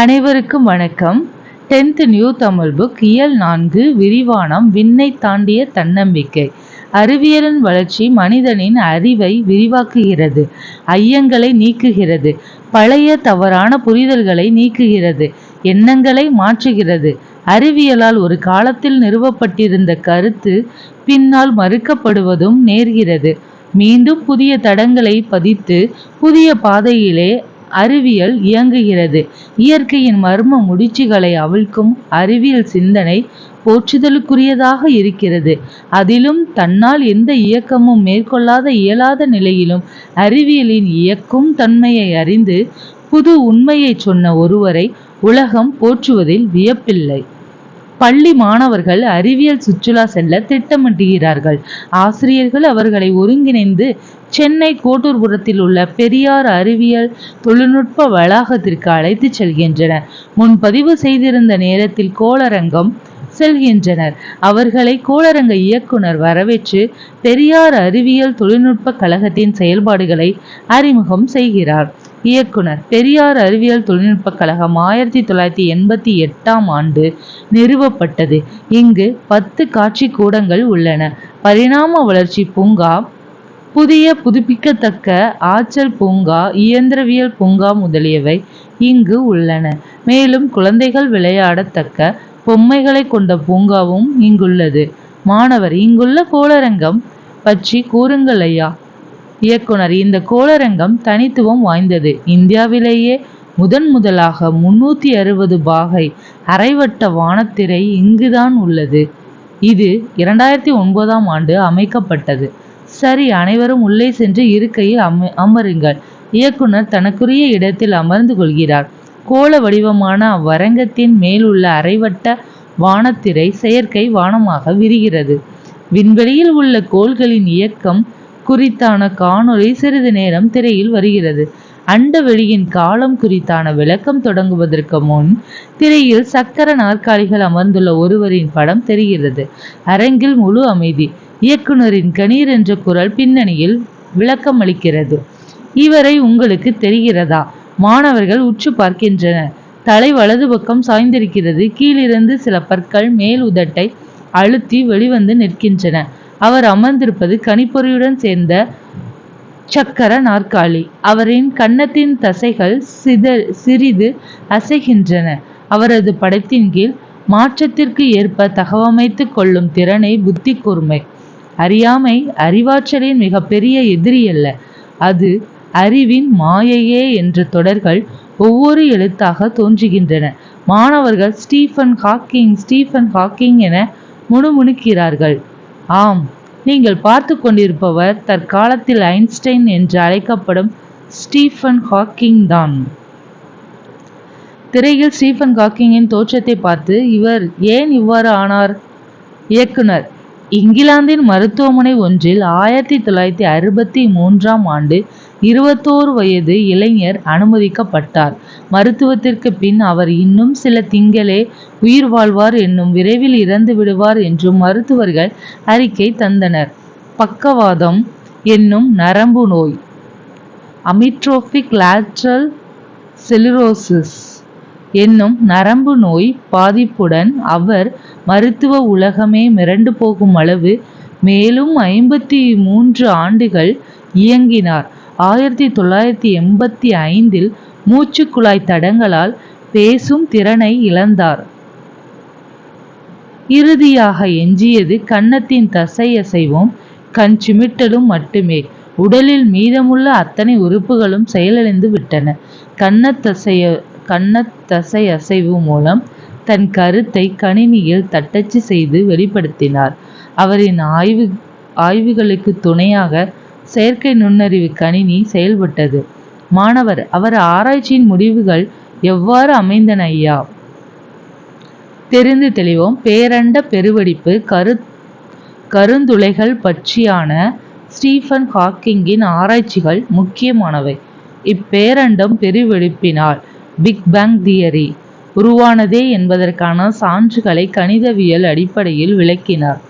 அனைவருக்கும் வணக்கம். Tenth new Tamil book இயல் நான்கு விரிவானம் விண்ணை தாண்டிய தன்னம்பிக்கை. அறிவியலின் வளர்ச்சி மனிதனின் அறிவை விரிவாக்குகிறது ஐயங்களை நீக்குகிறது பழைய தவறான புரிதல்களை நீக்குகிறது எண்ணங்களை மாற்றுகிறது. அறிவியலால் ஒரு காலத்தில் நிறுவப்பட்டிருந்த கருத்து பின்னால் மறுக்கப்படுவதும் நேர்கிறது. மீண்டும் புதிய தடங்களை பதித்து புதிய பாதையிலே அறிவியல் இயங்குகிறது. இயற்கையின் மர்ம முடிச்சுகளை அவிழ்க்கும் அறிவியல் சிந்தனை போற்றுதலுக்குரியதாக இருக்கிறது. அதிலும் தன்னால் எந்த இயக்கமும் மேற்கொள்ளாத இயலாத நிலையிலும் அறிவியலின் இயக்கும் தன்மையை அறிந்து புது உண்மையை சொன்ன ஒருவரை உலகம் போற்றுவதில் வியப்பில்லை. பள்ளி மாணவர்கள் அறிவியல் சுற்றுலா செல்ல திட்டமிடுகிறார்கள். ஆசிரியர்கள் அவர்களை ஒருங்கிணைந்து சென்னை கோட்டூர்புரத்தில் உள்ள பெரியார் அறிவியல் தொழில்நுட்ப வளாகத்திற்கு அழைத்துச் செல்கின்றனர். முன்பதிவு செய்திருந்த நேரத்தில் கோளரங்கம் செல்கின்றனர். அவர்களை கோளரங்க இயக்குனர் வரவேற்று பெரியார் அறிவியல் தொழில்நுட்ப கழகத்தின் செயல்பாடுகளை அறிமுகம் செய்கிறார். இயக்குனர் பெரியார் அறிவியல் தொழில்நுட்ப கழகம் ஆயிரத்தி தொள்ளாயிரத்தி எண்பத்தி எட்டாம் ஆண்டு நிறுவப்பட்டது. இங்கு பத்து காட்சி கூடங்கள் உள்ளன. பரிணாம வளர்ச்சி பூங்கா புதிய புதுப்பிக்கத்தக்க ஆற்றல் பூங்கா இயந்திரவியல் பூங்கா முதலியவை இங்கு உள்ளன. மேலும் குழந்தைகள் விளையாடத்தக்க பொம்மைகளை கொண்ட பூங்காவும் இங்குள்ளது. மாணவர் இங்குள்ள கோளரங்கம். பற்றி கூறுங்கள் ஐயா இயக்குனர் இந்த கோளரங்கம் தனித்துவம் வாய்ந்தது. இந்தியாவிலேயே முதன் முதலாக முன்னூத்தி அறுபது பாகை அரைவட்ட வானத்திரை இங்குதான் உள்ளது. இது இரண்டாயிரத்தி ஒன்பதாம் ஆண்டு அமைக்கப்பட்டது. சரி அனைவரும் உள்ளே சென்று இருக்கையில் அம அமருங்கள். இயக்குனர் தனக்குரிய இடத்தில் அமர்ந்து கொள்கிறார். கோள வடிவமான அவ்வரங்கத்தின் மேலுள்ள அரைவட்ட வானத்திரை செயற்கை வானமாக விரிகிறது. விண்வெளியில் உள்ள கோள்களின் இயக்கம் குறித்தான காணொளி சிறிது நேரம் திரையில் வருகிறது. அண்டவெளியின் காலம் குறித்தான விளக்கம் தொடங்குவதற்கு முன் திரையில் சக்கர நாற்காலிகள் அமர்ந்துள்ள ஒருவரின் படம் தெரிகிறது. அரங்கில் முழு அமைதி. இயக்குனரின் கணீர் என்ற குரல் பின்னணியில் விளக்கம் அளிக்கிறது இவரை உங்களுக்கு தெரிகிறதா? மாணவர்கள் உற்று பார்க்கின்றனர். தலை வலது பக்கம் சாய்ந்திருக்கிறது. கீழிருந்து சில பற்கள் மேல் உதட்டை அழுத்தி வெளிவந்து நிற்கின்றன. அவர் அமர்ந்திருப்பது கணிப்பொறியுடன் சேர்ந்த சக்கர நாற்காலி. அவரின் கன்னத்தின் தசைகள் சித சிறிது அசைகின்றன. அவரது படத்தின் கீழ் மாற்றத்திற்கு ஏற்ப தகவமைத்து கொள்ளும் திறனை புத்தி கூர்மை. அறியாமை அறிவாற்றலின் மிகப்பெரிய எதிரி அல்ல. அது அறிவின் மாயையே என்ற தொடர்கள் ஒவ்வொரு எழுத்தாக தோன்றுகின்றன. மாணவர்கள் ஸ்டீஃபன் ஹாக்கிங் ஸ்டீஃபன் ஹாக்கிங் என முணுமுணுக்கிறார்கள். ஆம் நீங்கள் பார்த்து கொண்டிருப்பவர் தற்காலத்தில் ஐன்ஸ்டைன் என்று அழைக்கப்படும் ஸ்டீஃபன் ஹாக்கிங் தான். திரையில் ஸ்டீஃபன் ஹாக்கிங்கின் தோற்றத்தை பார்த்து இவர் ஏன் இவ்வாறு ஆனார்? இயக்குனர் இங்கிலாந்தின் மருத்துவமனை ஒன்றில் ஆயிரத்தி தொள்ளாயிரத்தி அறுபத்தி மூன்றாம் ஆண்டு இருபத்தோரு வயது இளைஞர் அனுமதிக்கப்பட்டார். மருத்துவத்திற்கு பின் அவர் இன்னும் சில திங்களே உயிர் வாழ்வார் என்னும் விரைவில் இறந்து விடுவார் என்றும் மருத்துவர்கள் அறிக்கை தந்தனர். பக்கவாதம் என்னும் நரம்பு நோய். அமிட்ரோபிக் லேட்ரல் செலுரோசிஸ் என்னும் நரம்பு நோய் பாதிப்புடன் அவர் மருத்துவ உலகமே மிரண்டு போகும் அளவு மேலும் ஐம்பத்தி மூன்று ஆண்டுகள் இயங்கினார். ஆயிரத்தி தொள்ளாயிரத்தி எண்பத்தி ஐந்தில் மூச்சுக்குழாய் தடங்களால் பேசும் திறனை இழந்தார். இறுதியாக எஞ்சியது கன்னத்தின் தசையசைவும் கண் சிமிட்டலும் மட்டுமே. உடலில் மீதமுள்ள அத்தனை உறுப்புகளும் செயலிழந்து விட்டன. கன்னத்தசைய கன்னத்தசை அசைவு மூலம் தன் கருத்தை கணினியில் தட்டச்சு செய்து வெளிப்படுத்தினார். அவரின் ஆய்வு ஆய்வுகளுக்கு துணையாக செயற்கை நுண்ணறிவு கணினி செயல்பட்டது. மாணவர் அவர் ஆராய்ச்சியின் முடிவுகள் எவ்வாறு அமைந்தன ஐயா? தெரிந்து தெளிவோம். பேரண்ட பெருவெடிப்பு கரு கருந்துளைகள் பற்றியான ஸ்டீஃபன் ஹாக்கிங்கின் ஆராய்ச்சிகள் முக்கியமானவை. இப்பேரண்டம் பெருவெடிப்பினால் பிக் பேங் தியரி உருவானதே என்பதற்கான சான்றுகளை கணிதவியல் அடிப்படையில் விளக்கினார்.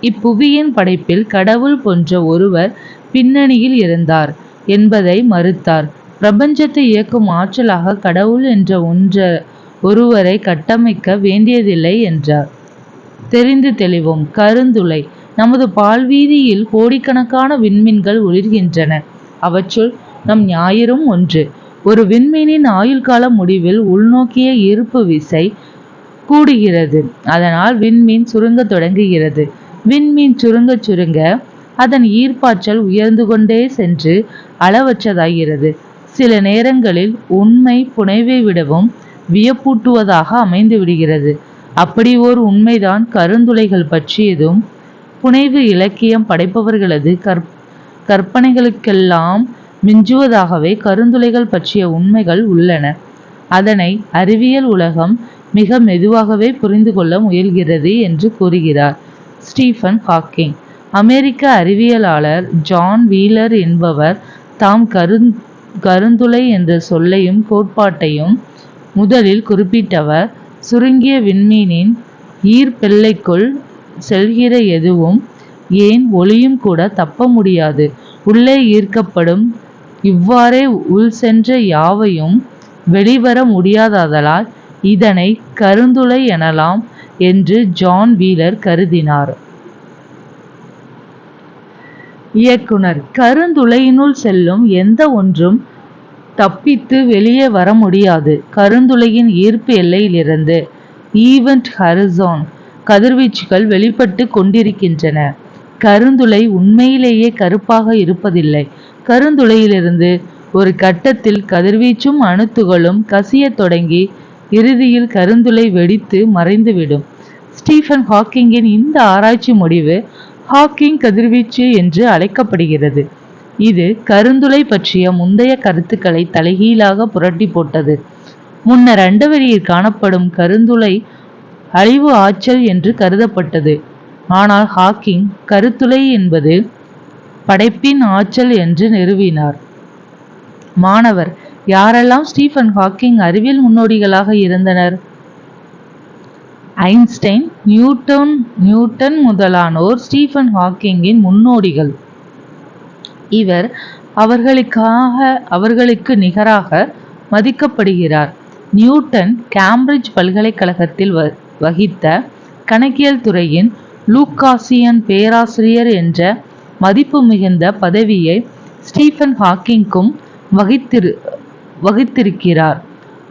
இப்புவியின் படைப்பில் கடவுள் போன்ற ஒருவர் பின்னணியில் இருந்தார் என்பதை மறுத்தார். பிரபஞ்சத்தை இயக்கும் ஆற்றலாக கடவுள் என்ற ஒன்ற ஒருவரை கட்டமைக்க வேண்டியதில்லை என்றார். தெரிந்து தெளிவோம். கருந்துளை. நமது பால்வீதியில் கோடிக்கணக்கான விண்மீன்கள் ஒளிர்கின்றன அவற்றுள் நம் ஞாயிறும் ஒன்று. ஒரு விண்மீனின் ஆயுள் கால முடிவில் உள்நோக்கிய ஈர்ப்பு விசை கூடுகிறது. அதனால் விண்மீன் சுருங்க தொடங்குகிறது. விண்மீன் சுருங்க சுருங்க அதன் ஈர்ப்பாற்றல் உயர்ந்து கொண்டே சென்று அளவற்றதாகிறது. சில நேரங்களில் உண்மை புனைவை விடவும் வியப்பூட்டுவதாக அமைந்து விடுகிறது. அப்படி ஓர் உண்மைதான் கருந்துளைகள் பற்றியதும் புனைவு இலக்கியம் படைப்பவர்களது கற் கற்பனைகளுக்கெல்லாம் மிஞ்சுவதாகவே கருந்துளைகள் பற்றிய உண்மைகள் உள்ளன. அதனை அறிவியல் உலகம் மிக மெதுவாகவே புரிந்து கொள்ள முயல்கிறது என்று கூறுகிறார் ஸ்டீஃபன் ஹாக்கிங். அமெரிக்க அறிவியலாளர் ஜான் வீலர் என்பவர் தாம் கருந் கருந்துளை என்ற சொல்லையும் கோட்பாட்டையும் முதலில் குறிப்பிட்டவர். சுருங்கிய விண்மீனின் ஈர்ப்பெல்லைக்குள் செல்கிற எதுவும் ஏன் ஒளியும் கூட தப்ப முடியாது. உள்ளே ஈர்க்கப்படும் இவ்வாறே உள் சென்ற யாவையும் வெளிவர முடியாததால் இதனை கருந்துளை எனலாம் என்று ஜான் வீலர் கருதினார். இயக்குனர். கருந்துளையினுள் செல்லும் எந்த ஒன்றும் தப்பித்து வெளியே வர முடியாது. கருந்துளையின் ஈர்ப்பு எல்லையிலிருந்து ஈவெண்ட் ஹரிசோன் கதிர்வீச்சுகள் வெளிப்பட்டு கொண்டிருக்கின்றன. கருந்துளை உண்மையிலேயே கருப்பாக இருப்பதில்லை. கருந்துளையிலிருந்து ஒரு கட்டத்தில் கதிர்வீச்சும் அணுத்துகளும் கசியத் தொடங்கி இறுதியில் கருந்துளை வெடித்து மறைந்துவிடும். ஸ்டீஃபன் ஹாக்கிங்கின் இந்த ஆராய்ச்சி முடிவு ஹாக்கிங் கதிர்வீச்சு என்று அழைக்கப்படுகிறது. இது கருந்துளை பற்றிய முந்தைய கருத்துக்களை தலைகீழாக புரட்டி போட்டது. முன்னர் அண்டவெளியில் காணப்படும் கருந்துளை அழிவு ஆற்றல் என்று கருதப்பட்டது. ஆனால் ஹாக்கிங் கருத்துளை என்பது படைப்பின் ஆற்றல் என்று நிறுவினார். மாணவர் யாரெல்லாம் ஸ்டீஃபன் ஹாக்கிங் அறிவியல் முன்னோடிகளாக இருந்தனர்? ஐன்ஸ்டைன் நியூட்டன் நியூட்டன் முதலானோர் ஸ்டீஃபன் ஹாக்கிங்கின் முன்னோடிகள். இவர் அவர்களுக்காக அவர்களுக்கு நிகராக மதிக்கப்படுகிறார். நியூட்டன் கேம்பிரிட்ஜ் பல்கலைக்கழகத்தில் வகித்த கணக்கியல் துறையின் லூக்காசியன் பேராசிரியர் என்ற மதிப்பு மிகுந்த பதவியை ஸ்டீஃபன் ஹாக்கிங்கும் வகித்திரு வகித்திருக்கிறார்.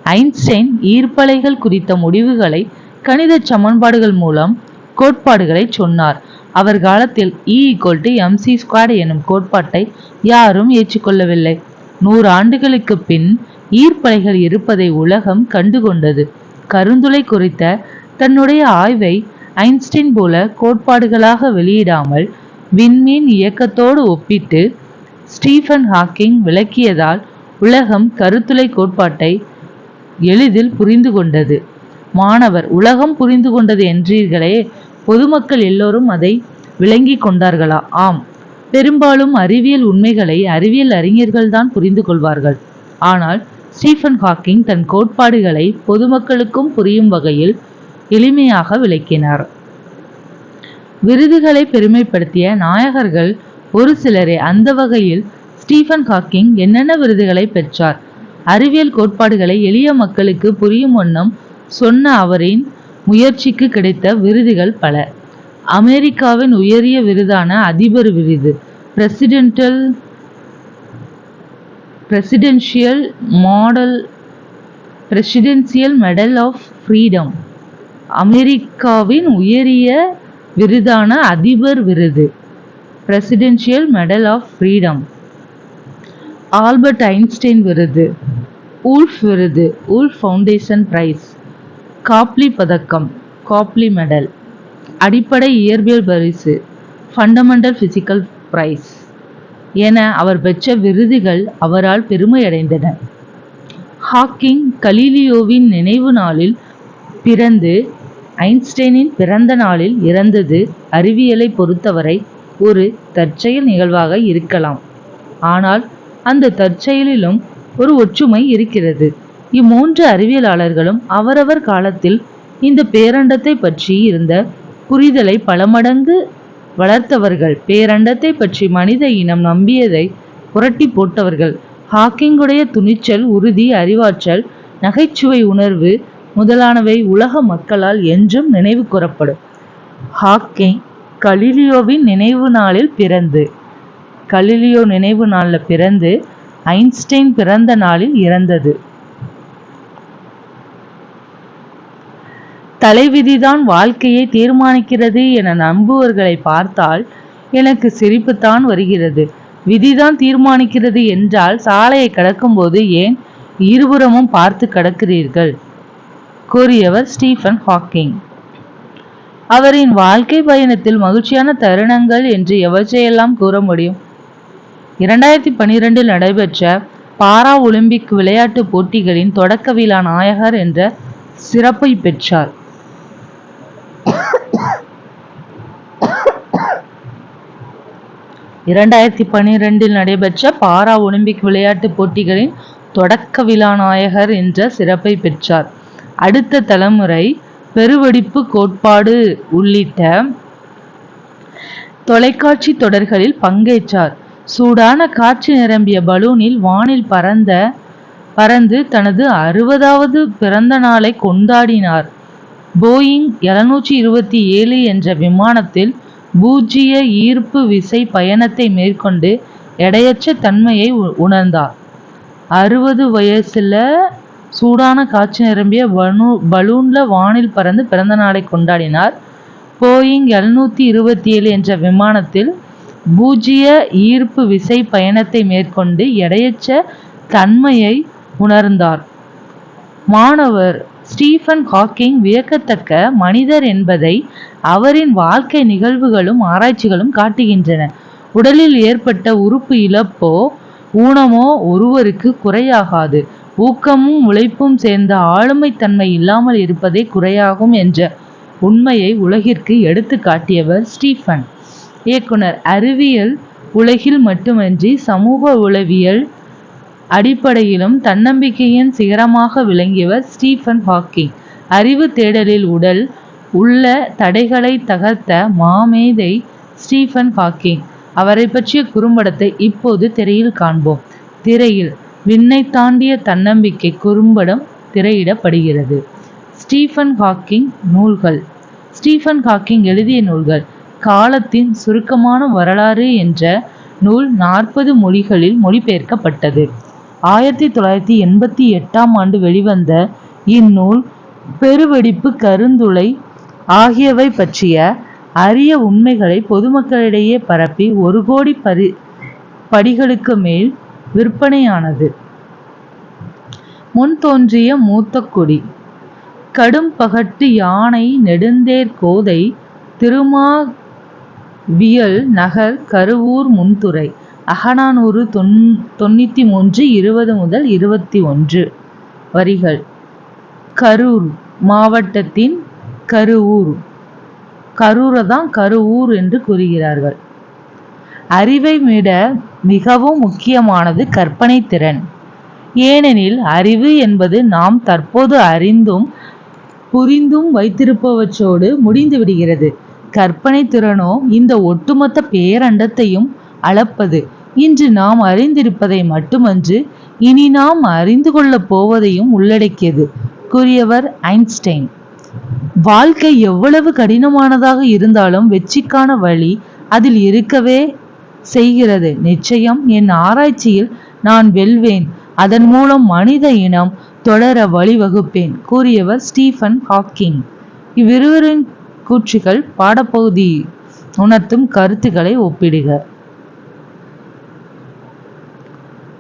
ஐன்ஸ்டைன் ஈர்ப்பலைகள் குறித்த முடிவுகளை கணித சமன்பாடுகள் மூலம் கோட்பாடுகளை சொன்னார். அவர் காலத்தில் E equal to M C square எனும் கோட்பாட்டை யாரும் ஏற்றுக்கொள்ளவில்லை. நூறு ஆண்டுகளுக்கு பின் ஈர்ப்பலைகள் இருப்பதை உலகம் கண்டுகொண்டது. கருந்துளை குறித்த தன்னுடைய ஆய்வை ஐன்ஸ்டீன் போல கோட்பாடுகளாக வெளியிடாமல் விண்மீன் இயக்கத்தோடு ஒப்பிட்டு ஸ்டீஃபன் ஹாக்கிங் விளக்கியதால் உலகம் கருத்துளை கோட்பாட்டை எளிதில் புரிந்து கொண்டது. மாணவர் உலகம் புரிந்து கொண்டது என்றீர்களே பொதுமக்கள் எல்லோரும் அதை விளங்கி கொண்டார்களா? ஆம். பெரும்பாலும் அறிவியல் உண்மைகளை அறிவியல் அறிஞர்கள்தான் புரிந்து கொள்வார்கள். ஆனால் ஸ்டீஃபன் ஹாக்கிங் தன் கோட்பாடுகளை பொதுமக்களுக்கும் புரியும் வகையில் எளிமையாக விளக்கினார். விருதுகளை பெருமைப்படுத்திய நாயகர்கள் ஒரு சிலரே அந்த வகையில் ஸ்டீஃபன் ஹாக்கிங் என்னென்ன விருதுகளை பெற்றார்? அறிவியல் கோட்பாடுகளை எளிய மக்களுக்கு புரியும் வண்ணம் சொன்ன அவரின் முயற்சிக்கு கிடைத்த விருதுகள் பல. அமெரிக்காவின் உயரிய விருதான அதிபர் விருது presidential presidential model presidential medal of freedom. அமெரிக்காவின் உயரிய விருதான அதிபர் விருது presidential medal of freedom. Albert Einstein விருது ஊல்ஃப் விருது ஊல்ஃப் ஃபவுண்டேஷன் பிரைஸ். காப்லி பதக்கம் காப்லி மெடல் அடிப்படை இயற்பியல் பரிசு ஃபண்டமெண்டல் ஃபிசிக்கல் பிரைஸ் என அவர் பெற்ற விருதுகள் அவரால் பெருமையடைந்தன. ஹாக்கிங் கலீலியோவின் நினைவு நாளில் பிறந்து ஐன்ஸ்டைனின் பிறந்த நாளில் இறந்தது அறிவியலை பொறுத்தவரை ஒரு தற்செயல் நிகழ்வாக இருக்கலாம். ஆனால் அந்த தற்செயலிலும் ஒரு ஒற்றுமை இருக்கிறது. இம்மூன்று அறிவியலாளர்களும் அவரவர் காலத்தில் இந்த பேரண்டத்தை பற்றி இருந்த புரிதலை பல மடங்கு வளர்த்தவர்கள் பேரண்டத்தை பற்றி மனித இனம் நம்பியதை புரட்டி போட்டவர்கள். ஹாக்கிங்குடைய துணிச்சல் உறுதி அறிவாற்றல் நகைச்சுவை உணர்வு முதலானவை உலக மக்களால் என்றும் நினைவு கூறப்படும். ஹாக்கிங் கலிலியோவின் நினைவு நாளில் பிறந்து கலிலியோ நினைவு நாளில் பிறந்து ஐன்ஸ்டைன் பிறந்த நாளில் இறந்தது. தலைவிதிதான் வாழ்க்கையை தீர்மானிக்கிறது என நம்புவர்களை பார்த்தால் எனக்கு சிரிப்புத்தான் வருகிறது. விதிதான் தீர்மானிக்கிறது என்றால் சாலையை கடக்கும்போது ஏன் இருபுறமும் பார்த்து கடக்கிறீர்கள்? கூறியவர் ஸ்டீஃபன் ஹாக்கிங். அவரின் வாழ்க்கை பயணத்தில் மகிழ்ச்சியான தருணங்கள் என்று எவற்றையெல்லாம் கூற முடியும்? இரண்டாயிரத்தி பனிரெண்டில் நடைபெற்ற பாரா ஒலிம்பிக் விளையாட்டுப் போட்டிகளின் தொடக்க விழா நாயகர் என்ற சிறப்பை பெற்றார். இரண்டாயிரத்தி பனிரெண்டில் நடைபெற்ற பாரா ஒலிம்பிக் விளையாட்டுப் போட்டிகளின் தொடக்க விழா நாயகர் என்ற சிறப்பை பெற்றார். அடுத்த தலைமுறை பெருவெடிப்பு கோட்பாடு உள்ளிட்ட தொலைக்காட்சி தொடர்களில் பங்கேற்றார். சூடான காட்சி நிரம்பிய பலூனில் வானில் பறந்த பறந்து தனது அறுபதாவது பிறந்த நாளை கொண்டாடினார். போயிங் எழுநூற்றி இருபத்தி ஏழு என்ற விமானத்தில் பூஜ்ஜிய ஈர்ப்பு விசை பயணத்தை மேற்கொண்டு எடையற்ற தன்மையை உணர்ந்தார். அறுபது வயசுல சூடான காட்சி நிரம்பிய பலூ பலூன்ல வானில் பறந்து பிறந்த நாளை கொண்டாடினார். போயிங் எழுநூத்தி இருபத்தி ஏழு என்ற விமானத்தில் பூஜ்ஜிய ஈர்ப்பு விசை பயணத்தை மேற்கொண்டு எடையற்ற தன்மையை உணர்ந்தார். மாணவர் ஸ்டீஃபன் ஹாக்கிங் வியக்கத்தக்க மனிதர் என்பதை அவரின் வாழ்க்கை நிகழ்வுகளும் ஆராய்ச்சிகளும் காட்டுகின்றன. உடலில் ஏற்பட்ட உறுப்பு இழப்போ ஊனமோ ஒருவருக்கு குறையாகாது. ஊக்கமும் உழைப்பும் சேர்ந்த ஆளுமைத்தன்மை இல்லாமல் இருப்பதே குறையாகும் என்ற உண்மையை உலகிற்கு எடுத்து காட்டியவர் ஸ்டீஃபன். இயக்குனர் அறிவியல் உலகில் மட்டுமன்றி சமூக உளவியல் அடிப்படையிலும் தன்னம்பிக்கையின் சிகரமாக விளங்கியவர் ஸ்டீஃபன் ஹாக்கிங். அறிவு தேடலில் உடல் உள்ள தடைகளை தகர்த்த மாமேதை ஸ்டீஃபன் ஹாக்கிங். அவரை பற்றிய குறும்படத்தை இப்போது திரையில் காண்போம். திரையில் விண்ணை தாண்டிய தன்னம்பிக்கை குறும்படம் திரையிடப்படுகிறது. ஸ்டீஃபன் ஹாக்கிங் நூல்கள். ஸ்டீஃபன் ஹாக்கிங் எழுதிய நூல்கள். காலத்தின் சுருக்கமான வரலாறு என்ற நூல் நாற்பது மொழிகளில் மொழிபெயர்க்கப்பட்டது. ஆயிரத்தி தொள்ளாயிரத்தி எண்பத்தி எட்டாம் ஆண்டு வெளிவந்த இந்நூல் பெருவெடிப்பு கருந்துளை ஆகியவை பற்றிய அரிய உண்மைகளை பொதுமக்களிடையே பரப்பி ஒரு கோடி பரி படிகளுக்கு மேல் விற்பனையானது. முன் தோன்றிய மூத்த கொடி கடும் பகட்டு யானை நெடுந்தேர் கோதை திருமாவியல் நகர் கருவூர் முன்துறை. அகநானூறு தொன் தொண்ணூற்றி மூன்று இருபது முதல் இருபத்தி ஒன்று வரிகள். கரூர் மாவட்டத்தின் கருவூர். கரூரை தான் கருவூர் என்று கூறுகிறார்கள். அறிவை விட மிகவும் முக்கியமானது கற்பனை திறன். ஏனெனில் அறிவு என்பது நாம் தற்போது அறிந்தும் புரிந்தும் வைத்திருப்பவற்றோடு முடிந்து விடுகிறது. கற்பனை திறனோ இந்த ஒட்டுமொத்த பேரண்டத்தையும் அளப்பது. இன்று நாம் அறிந்திருப்பதை மட்டுமன்று இனி நாம் அறிந்து கொள்ளப் போவதையும் உள்ளடக்கியது கூறியவர் ஐன்ஸ்டைன். வாழ்க்கை எவ்வளவு கடினமானதாக இருந்தாலும் வெற்றிக்கான வழி அதில் இருக்கவே செய்கிறது. நிச்சயம் என் ஆராய்ச்சியில் நான் வெல்வேன். அதன் மூலம் மனித இனம் தொடர வழிவகுப்பேன் கூறியவர் ஸ்டீஃபன் ஹாக்கிங். இவ்விருவரின் கூற்றுகள் பாடப்பகுதி உணர்த்தும் கருத்துக்களை ஒப்பிடுக.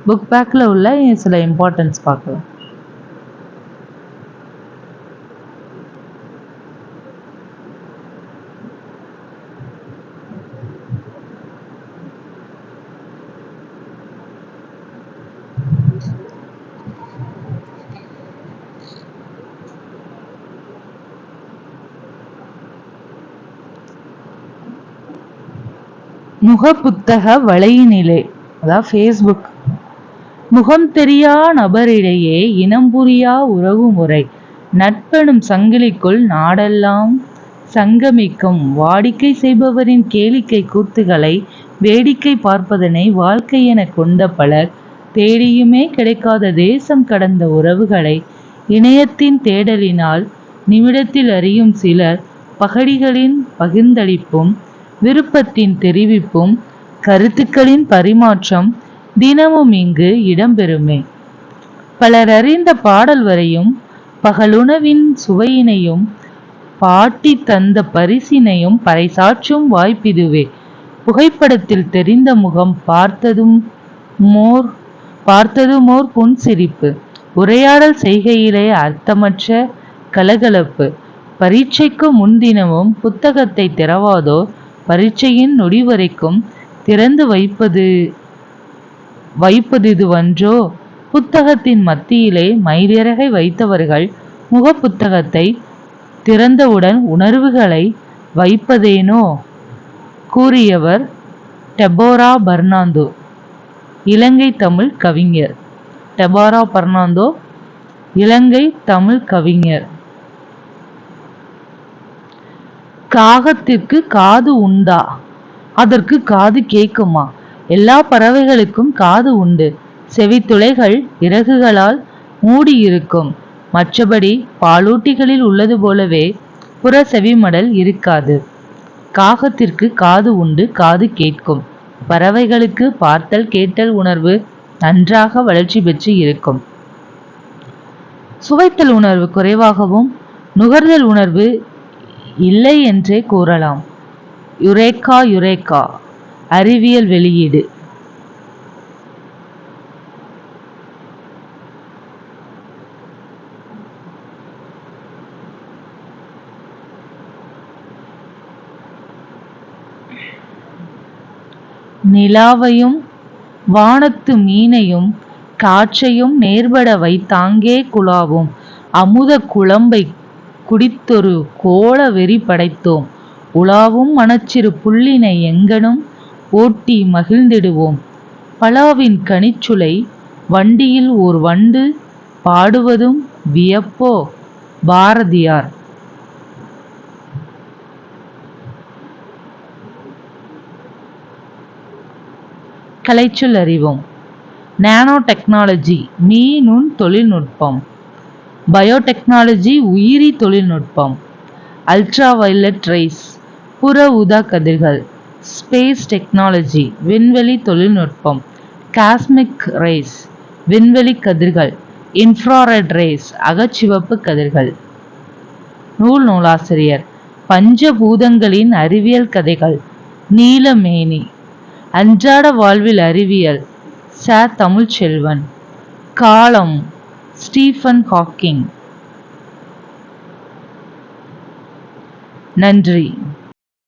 புக் பேக்கில் உள்ள சில இம்பார்ட்டன்ஸ் பார்க்கலாம். முகப்புத்தக வலையினிலே அதாவது ஃபேஸ்புக் முகம் தெரியா நபரிடையே இனம் புரியா உறவு முறை நட்பெனும் சங்கிலிக்குள் நாடெல்லாம் சங்கமிக்கும். வாடிக்கை செய்பவரின் கேளிக்கை கூத்துகளை வேடிக்கை பார்ப்பதனை வாழ்க்கை என கொண்ட பலர் தேடியுமே கிடைக்காத தேசம் கடந்த உறவுகளை இணையத்தின் தேடலினால் நிமிடத்தில் அறியும் சிலர் பகடிகளின் பகிர்ந்தளிப்பும் விருப்பத்தின் தெரிவிப்பும் கருத்துக்களின் பரிமாற்றம் தினமும் இங்கு இடம்பெறுமே. பலர் அறிந்த பாடல் வரையும் பகலுணவின் சுவையினையும் பாட்டி தந்த பரிசினையும் பறைசாற்றும் வாய்ப்பிதுவே. புகைப்படத்தில் தெரிந்த முகம் பார்த்ததும் மோர் பார்த்ததுமோர் புன்சிரிப்பு. உரையாடல் செய்கையிலே அர்த்தமற்ற கலகலப்பு. பரீட்சைக்கு முன்தினமும் புத்தகத்தை திறவாதோ பரீட்சையின் நொடி வரைக்கும் திறந்து வைப்பது வைப்பதிதுவன்றோ? புத்தகத்தின் மத்தியிலே மயிலிறகை வைத்தவர்கள் முகப்புத்தகத்தை திறந்தவுடன் உணர்வுகளை வைப்பதேனோ? கூறியவர் டெபோரா பர்னாந்தோ இலங்கை தமிழ் கவிஞர். டெபோரா பர்னாந்தோ இலங்கை தமிழ் கவிஞர். காகத்திற்கு காது உண்டா? அதற்கு காது கேட்குமா? எல்லா பறவைகளுக்கும் காது உண்டு. செவித்துளைகள் இறகுகளால் மூடியிருக்கும். மற்றபடி பாலூட்டிகளில் உள்ளது போலவே புற செவிமடல் இருக்காது. காகத்திற்கு காது உண்டு காது கேட்கும். பறவைகளுக்கு பார்த்தல் கேட்டல் உணர்வு நன்றாக வளர்ச்சி பெற்று இருக்கும். சுவைத்தல் உணர்வு குறைவாகவும் நுகர்தல் உணர்வு இல்லை என்றே கூறலாம். யுரேக்கா யுரேக்கா அறிவியல் வெளியீடு. நிலாவையும் வானத்து மீனையும் காற்றையும் நேர்பட வைத்தாங்கே குழாவும். அமுத குழம்பை குடித்தொரு கோல வெறி படைத்தோம். உலாவும் மனச்சிறு புள்ளினை எங்கனும் ஓட்டி மகிழ்ந்திடுவோம். பலாவின் கனிச்சுளை வண்டியில் ஓர் வண்டு பாடுவதும் வியப்போ? பாரதியார். கலைச்சொல் அறிவோம். நானோ டெக்னாலஜி மீநுண் தொழில்நுட்பம். பயோடெக்னாலஜி உயிரி தொழில்நுட்பம். அல்ட்ரா வயலட் ரைஸ் புற ஊதா கதிர்கள். ஸ்பேஸ் டெக்னாலஜி விண்வெளி தொழில்நுட்பம் காஸ்மிக் ரேஸ் விண்வெளி கதிர்கள் இன்ஃப்ராரெட் ரேஸ் அகச்சிவப்பு கதிர்கள். நூல் நூலாசிரியர் பஞ்சபூதங்களின் அறிவியல் கதைகள் நீலமேனி. அன்றாட வாழ்வில் அறிவியல் ச. தமிழ்ச்செல்வன். காலம் ஸ்டீஃபன் ஹாக்கிங். நன்றி.